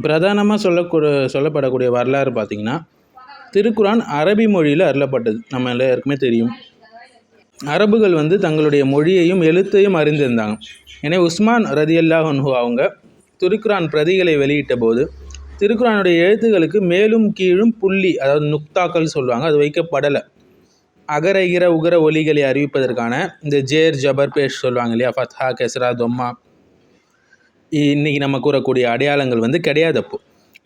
பிரதானமாக சொல்லக்கூட சொல்லப்படக்கூடிய வரலாறு பார்த்திங்கன்னா திருக்குரான் அரபி மொழியில் அருளப்பட்டது. நம்ம எல்லாருக்குமே தெரியும். அரபுகள் வந்து தங்களுடைய மொழியையும் எழுத்தையும் அறிந்திருந்தாங்க. எனவே உஸ்மான் ரதியல்லா ஹன்ஹு அவங்க திருக்குரான் பிரதிகளை வெளியிட்ட போது திருக்குரானுடைய எழுத்துக்களுக்கு மேலும் கீழும் புள்ளி அதாவது நுக்தாக்கள் சொல்லுவாங்க. அது வைக்கப்படலை. அகர இர உகர ஒலிகளை அறிவிப்பதற்கான இந்த ஜேர் ஜபர் பேஷ் சொல்லுவாங்க இல்லையா? ஃபத்ஹா கெஸ்ரா தொம்மா இன்றைக்கி நம்ம கூறக்கூடிய அடையாளங்கள் வந்து கிடையாதப்போ.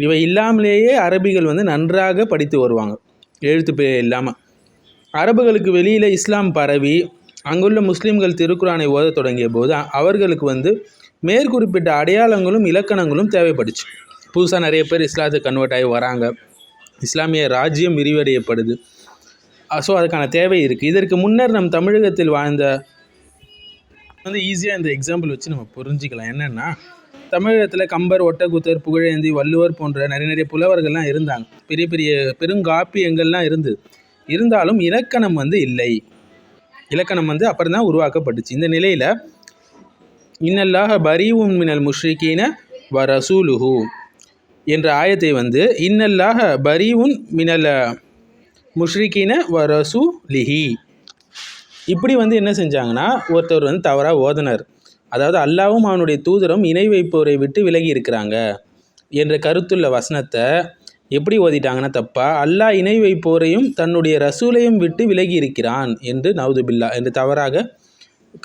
இவை இல்லாமலேயே அரபிகள் வந்து நன்றாக படித்து வருவாங்க. எழுத்து இல்லாமல் அரபுகளுக்கு வெளியில் இஸ்லாம் பரவி அங்குள்ள முஸ்லீம்கள் திருக்குறானை ஓத தொடங்கிய போது அவர்களுக்கு வந்து மேற்குறிப்பிட்ட அடையாளங்களும் இலக்கணங்களும் தேவைப்பட்டுச்சு புதுசாக நிறைய பேர் இஸ்லாத்துக்கு கன்வெர்ட் ஆகி வராங்க. இஸ்லாமிய ராஜ்யம் விரிவடையப்படுது. ஸோ அதுக்கான தேவை இருக்குது இதற்கு முன்னர் நம் தமிழகத்தில் வாழ்ந்த வந்து ஈஸியாக இந்த எக்ஸாம்பிள் வச்சு நம்ம புரிஞ்சிக்கலாம். என்னென்னா தமிழகத்தில் கம்பர் ஒட்டக்குத்தர் புகழேந்தி வள்ளுவர் போன்ற நிறைய நிறைய புலவர்கள்லாம் இருந்தாங்க. பெரிய பெரிய பெருங்காப்பியங்கள்லாம் இருந்தது. இருந்தாலும் இலக்கணம் வந்து இல்லை. இலக்கணம் வந்து அப்புறம் தான் உருவாக்கப்பட்டுச்சு. இந்த நிலையில் இன்னல்லாக பரீவும் மினல் முஷ்ரிகீன வ ரசூலுஹு என்ற ஆயத்தை வந்து இன்னல்லாக பரீவுன் மினல் முஷ்ரிகீன வ ரசூ லிஹி இப்படி வந்து என்ன செஞ்சாங்கன்னா ஒருத்தர் வந்து தவறாக ஓதனர். அதாவது அல்லாவும் அவனுடைய தூதரும் இணை வைப்பவரை விட்டு விலகி இருக்கிறாங்க என்ற கருத்துள்ள வசனத்தை எப்படி ஓதிட்டாங்கன்னா தப்பா? அல்லாஹ் இணை வைப்போரையும் தன்னுடைய ரசூலையும் விட்டு விலகி இருக்கிறான் என்று நவுதுபில்லா என்று தவறாக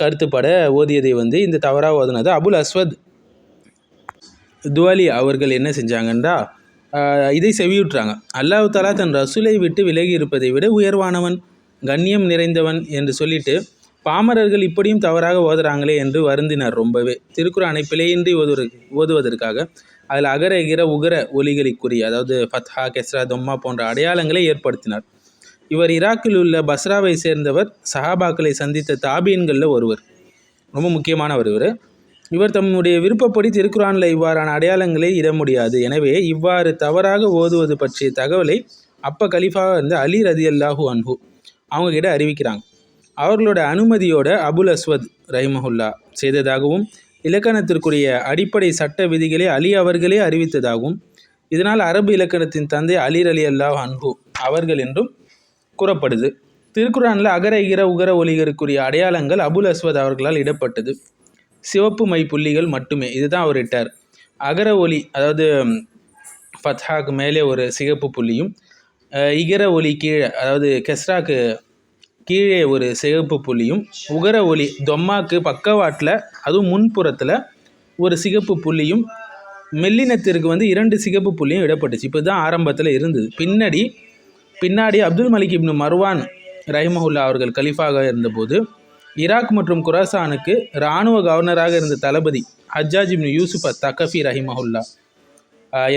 கருத்துப்பட ஓதியதை வந்து இந்த தவறாக ஓதுனது அபுல் அஸ்வத் துவாலி அவர்கள் என்ன செஞ்சாங்கன்றா இதை செவியுற்றாங்க. அல்லாஹ் தாலா தன் ரசூலை விட்டு விலகி இருப்பதை விட உயர்வானவன் கண்ணியம் நிறைந்தவன் என்று சொல்லிட்டு பாமரர்கள் இப்படியும் தவறாக ஓதுறாங்களே என்று வருந்தினார் ரொம்பவே. திருக்குறானை பிழையின்றி ஓதுவதற்கு ஓதுவதற்காக அதில் அகர இகர உகர ஒலிகளுக்குரிய அதாவது ஃபத்ஹா கெஸ்ரா தொம்மா போன்ற அடையாளங்களை ஏற்படுத்தினார். இவர் ஈராக்கில் உள்ள பஸ்ராவை சேர்ந்தவர் சஹாபாக்களை சந்தித்த தாபீன்களில் ஒருவர். ரொம்ப முக்கியமானவர் இவர். இவர் தம்முடைய விருப்பப்படி திருக்குறானில் இவ்வாறான அடையாளங்களை இட முடியாது. எனவே இவ்வாறு தவறாக ஓதுவது பற்றிய தகவலை அப்ப கலிஃபாக இருந்த அலி ரதி அல்லாஹூ அன்ஹு அவங்கக்கிட்ட அறிவிக்கிறாங்க. அவர்களோட அனுமதியோட அபுல் அஸ்வத் ரஹிமஹுல்லா செய்ததாகவும் இலக்கணத்திற்குரிய அடிப்படை சட்ட விதிகளை அலி அவர்களே அறிவித்ததாகவும் இதனால் அரபு இலக்கணத்தின் தந்தை அலிர் அலி அல்லாஹ் அன்பு அவர்கள் என்றும் கூறப்படுது. திருக்குறானில் அகர இகர உகர ஒலிகருக்குரிய அடையாளங்கள் அபுல் அஸ்வத் அவர்களால் இடப்பட்டது. சிவப்பு மை புள்ளிகள் மட்டுமே இதுதான் அவர் இட்டார். அகர ஒலி அதாவது ஃபத்ஹாக்கு மேலே ஒரு சிகப்பு புள்ளியும் இகர ஒலி கீழே அதாவது கெஸ்ராக்கு கீழே ஒரு சிகப்பு புள்ளியும் உகர ஒலி தொம்மாக்கு பக்கவாட்டில் அதுவும் முன்புறத்தில் ஒரு சிகப்பு புள்ளியும் மெல்லினத்திற்கு வந்து இரண்டு சிகப்பு புள்ளியும் இடப்பட்டுச்சு. இப்போ தான் ஆரம்பத்தில் இருந்தது. பின்னாடி பின்னாடி அப்துல் மலிக் இப்னு மர்வான் ரஹிமஹுல்லா அவர்கள் கலிஃபாக இருந்தபோது ஈராக் மற்றும் குராசானுக்கு இராணுவ கவர்னராக இருந்த தளபதி ஹஜ்ஜாஜ் இப்னு யூசுப் தகஃபி ரஹிமஹுல்லா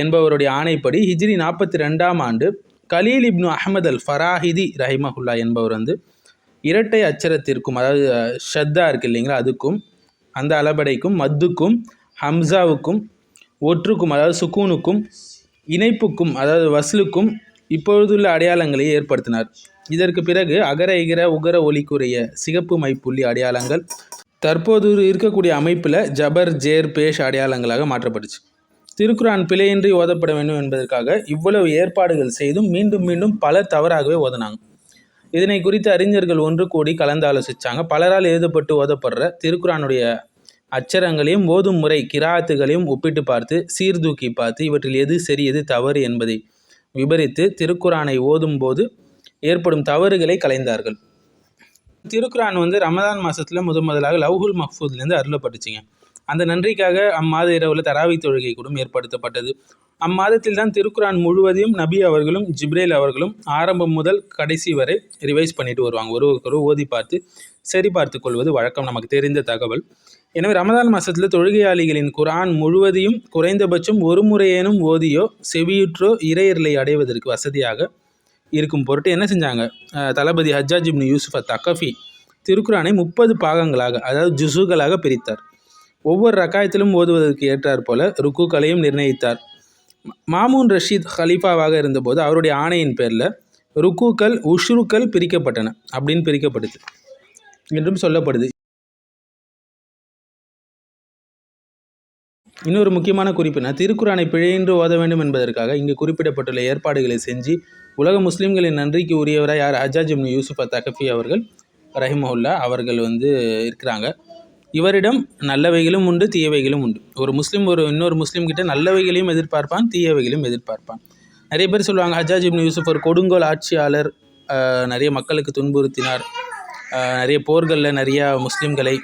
என்பவருடைய ஆணைப்படி ஹிஜ்ரி நாற்பத்தி ரெண்டாம் ஆண்டு கலீல் இப்னு அஹமது அல் ஃபராஹிதி ரஹிமஹுல்லா என்பவர் வந்து இரட்டை அச்சரத்திற்கும் அதாவது ஷத்தா இருக்குது இல்லைங்களா அதுக்கும் அந்த அளபடைக்கும் மத்துக்கும் ஹம்சாவுக்கும் ஒற்றுக்கும் அதாவது சுக்கூனுக்கும் இணைப்புக்கும் அதாவது வசலுக்கும் இப்பொழுதுள்ள அடையாளங்களை ஏற்படுத்தினார். இதற்கு பிறகு அகர இகர உகர ஒலிக்குரிய சிகப்பு மைப்புள்ளி அடையாளங்கள் தற்போது இருக்கக்கூடிய அமைப்பில் ஜபர் ஜேர் பேஷ் அடையாளங்களாக மாற்றப்பட்டுச்சு. திருக்குரான் பிழையின்றி ஓதப்பட வேண்டும் என்பதற்காக இவ்வளவு ஏற்பாடுகள் செய்தும் மீண்டும் மீண்டும் பல தவறாகவே ஓதினாங்க. இதனை குறித்து அறிஞர்கள் ஒன்று கூடி கலந்து ஆலோசித்தாங்க பலரால் எழுதப்பட்டு ஓதப்படுற திருக்குறானுடைய அச்சரங்களையும் ஓதும் முறை கிராத்துகளையும் ஒப்பிட்டு பார்த்து சீர்தூக்கி பார்த்து இவற்றில் எது சரி எது தவறு என்பதை விபரித்து திருக்குறானை ஓதும் போது ஏற்படும் தவறுகளை கலைந்தார்கள் திருக்குறான் வந்து ரமதான் மாதத்தில் முதன் முதலாக லவ்ஹுல் மஹ்பூத்லேருந்து அருளப்பட்டுச்சுங்க. அந்த நன்றிக்காக அம்மாத இரவில் தராவி தொழுகை கூட ஏற்படுத்தப்பட்டது. அம்மாதத்தில் தான் திருக்குரான் முழுவதையும் நபி அவர்களும் ஜிப்ரேல் அவர்களும் ஆரம்பம் முதல் கடைசி வரை ரிவைஸ் பண்ணிட்டு வருவாங்க. ஒருவருக்கொரு ஓதி பார்த்து சரி பார்த்து கொள்வது வழக்கம். நமக்கு தெரிந்த தகவல். எனவே ரமதான் மாதத்தில் தொழுகையாளிகளின் குரான் முழுவதையும் குறைந்தபட்சம் ஒரு முறையேனும் ஓதியோ செவியுற்றோ இறையர்களை அடைவதற்கு வசதியாக இருக்கும் பொருட்டு என்ன செஞ்சாங்க? தளபதி ஹஜ்ஜாஜிப்னு யூசுஃப் தக்கஃபி திருக்குரானை முப்பது பாகங்களாக அதாவது ஜுசுகளாக பிரித்தார். ஒவ்வொரு ரக்காயத்திலும் ஓதுவதற்கு ஏற்றார் போல ருக்குக்களையும் நிர்ணயித்தார். மாமூன் ரஷீத் ஹலீஃபாவாக இருந்தபோது அவருடைய ஆணையின் பேரில் ருக்குக்கள் உஷ்ருக்கள் பிரிக்கப்பட்டன அப்படின்னு பிரிக்கப்படுது என்றும் சொல்லப்படுது. இன்னொரு முக்கியமான குறிப்புனா திருக்குறானை பிழையின்றி ஓத வேண்டும் என்பதற்காக இங்கு குறிப்பிடப்பட்டுள்ள ஏற்பாடுகளை செஞ்சு உலக முஸ்லீம்களின் நன்றிக்கு உரியவராக யார் அஜாஜ் இப்னு யூசுஃப் தகஃபி அவர்கள் ரஹிமஹுல்லா அவர்கள் வந்து இருக்கிறாங்க. இவரிடம் நல்லவைகளும் உண்டு தீயவைகளும் உண்டு. ஒரு முஸ்லீம் ஒரு இன்னொரு முஸ்லீம் கிட்ட நல்லவைகளையும் எதிர்பார்ப்பான் தீயவைகளையும் எதிர்பார்ப்பான். நிறைய பேர் சொல்லுவாங்க ஹஜாஜ் இப்னு யூசுப் ஒரு கொடுங்கோல் ஆட்சியாளர் நிறைய மக்களுக்கு துன்புறுத்தினார். நிறைய போர்களில் நிறையா முஸ்லீம்களை